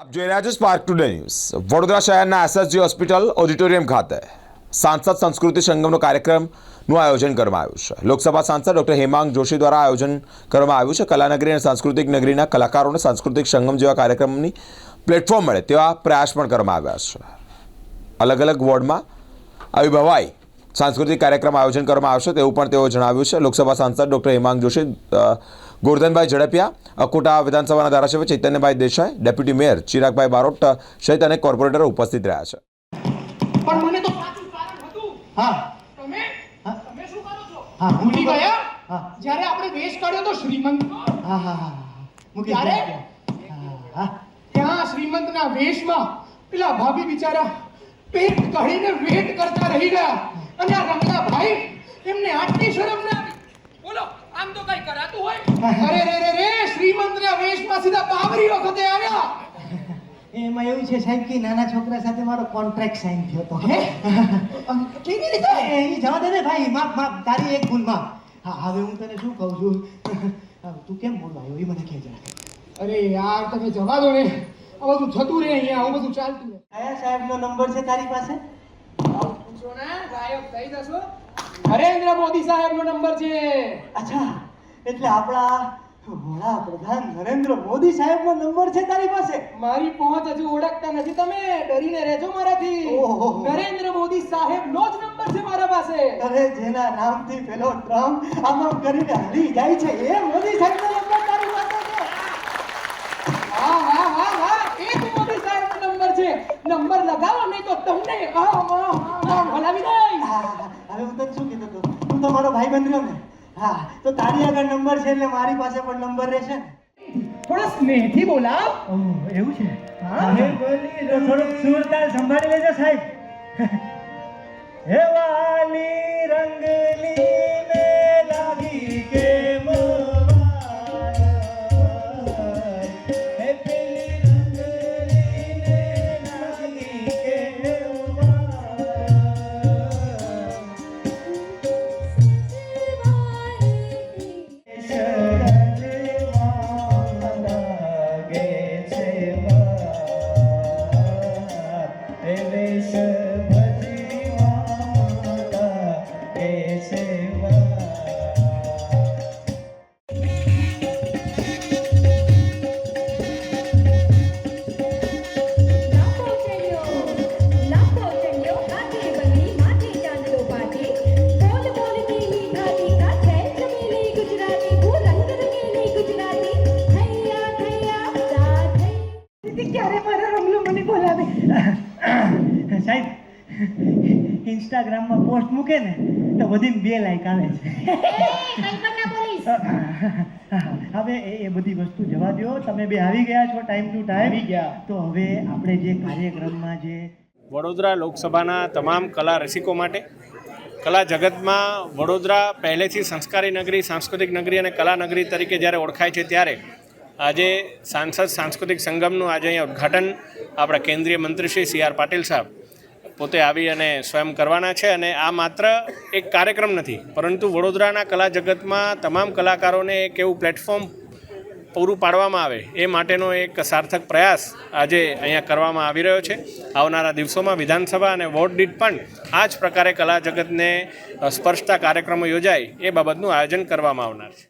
આપ જોઈ રહ્યા છો સ્પાર્ક ટુડે ન્યૂઝ વડોદરા શહેરના એસએસજી હોસ્પિટલ ઓડિટોરિયમ ખાતે સાંસદ સંસ્કૃતિ સંગમનો કાર્યક્રમનું આયોજન કરવામાં આવ્યું છે. લોકસભા સાંસદ ડોક્ટર હેમાંગ જોશી દ્વારા આયોજન કરવામાં આવ્યું છે. કલાનગરી અને સાંસ્કૃતિક નગરીના કલાકારોને સાંસ્કૃતિક સંગમ જેવા કાર્યક્રમની પ્લેટફોર્મ મળે તેવા પ્રયાસ પણ કરવામાં આવ્યા છે. અલગ અલગ વોર્ડમાં આવી ભવાઈ સાંસ્કૃતિક કાર્યક્રમ આયોજન કરવામાં આવશે તેવું પણ તેઓ જણાવ્યું છે. લોકસભા સાંસદ ડોક્ટર હિમાંગ જોશી ગોરધનભાઈ ઝડપિયા અકોટા વિધાનસભાના ધારાસભ્ય ચૈતન્યભાઈ દેસાઈ ડેપ્યુટી મેયર ચિરાગભાઈ બારોટ સહિત અનેક કોર્પોરેટરો ઉપસ્થિત રહ્યા છે. પણ મને તો હતું. હા. તમે? તમે શું કરો છો? હા, ભૂલી ગયા? હા. જ્યારે આપણે વેશ કાઢ્યો તો શ્રીમંતનો હા હા હા મૂકી હા હા. ત્યાં શ્રીમંતના વેશમાં પેલા ભાભી બિચારા પેટ કાઢીને વેટ કરતા રહી ગયા. અને આ ભાઈ એમને આટલી શરમ ના આવી. બોલો આમ તો કઈ કરાતું હોય? અરે રે રે રે શ્રીમંતના વેશમાં સીધા બાબરી વખતે આવ્યા. એમાં એવું છે સાહેબ કે નાના છોકરા સાથે મારો કોન્ટ્રાક્ટ સાઈન થયો હતો. હે? કેવી રીતે? એ એ જવા દે ને ભાઈ માફ માફ તારી એક ભૂલ માફ હા હવે હું તને શું કહું છું? તું કેમ બોલવા આવ્યો? એ મને કહેજે. અરે યાર તમે જવા દો ને. આ બધું થતું રહે અહીંયા આવું બધું ચાલતું રહે. કયા સાહેબનો નંબર છે તારી પાસે આવું પૂછો ને ગાયબ થઈ જશો નરેન્દ્ર મોદી સાહેબનો નંબર છે. અચ્છા એટલે આપણા વડાપ્રધાન નરેન્દ્ર મોદી સાહેબનો નંબર છે તારી પાસે? મારી પહોંચ હજુ ઓળખતા નથી તમે. ડરીને રહેજો મારાથી. નરેન્દ્ર મોદી સાહેબનો જ નંબર છે મારા પાસે. અરે જેના નામથી પેલો ટ્રમ્પ આમ આમ કરીને હરી જાય છે એ મોદી સાહેબનો નંબર તારી પાસે છે. હા હા હા હા. એ જ મોદી સાહેબનો નંબર છે. નંબર લગાવો નહીં તો તમને આમ આમ આમ હલાવી દઈશ હા, હા, હા. હવે હું તને શું કીધું તું મારો ભાઈ રહ્યો ને. હા તો તારી આગળ નંબર છે એટલે મારી પાસે પણ નંબર રહેશે ને. થોડા સ્નેહથી બોલાવ. એવું છે? હા. બોલી થોડુંક સુરતાલ સંભાળી લેજો સાહેબ. હે ઇન્સ્ટાગ્રામમાં પોસ્ટ મૂકે ને તો બધી બે લાઈક આવે છે. હવે એ એ બધી વસ્તુ જવા દો તમે બે આવી ગયા છો ટાઈમ ટુ ટાઈમ આવી ગયા. તો હવે આપણે જે કાર્યક્રમમાં જે વડોદરા લોકસભાના તમામ કલા રસિકો માટે કલા જગતમાં વડોદરા પહેલેથી સંસ્કારી નગરી સાંસ્કૃતિક નગરી અને કલા નગરી તરીકે જ્યારે ઓળખાય છે ત્યારે આજે સાંસદ સાંસ્કૃતિક સંગમનું આજે અહીંયા ઉદ્ઘાટન આપણા કેન્દ્રીય મંત્રી શ્રી સી આર પાટીલ સાહેબ પોતે આવી અને સ્વયં કરવાના છે અને આ માત્ર એક કાર્યક્રમ નથી, પરંતુ વડોદરાના કલા જગતમાં તમામ કલાકારોને એક એવું પ્લેટફોર્મ પૂરું પાડવામાં આવે, એ માટેનો એક સાર્થક પ્રયાસ આજે અહીંયા કરવામાં આવી રહ્યો છે. આવનારા દિવસોમાં વિધાનસભા અને વોર્ડ દીઠ પણ આ જ પ્રકારે કલા જગતને સ્પર્શતા કાર્યક્રમો યોજાય, એ બાબતનું આયોજન કરવામાં આવનાર છે.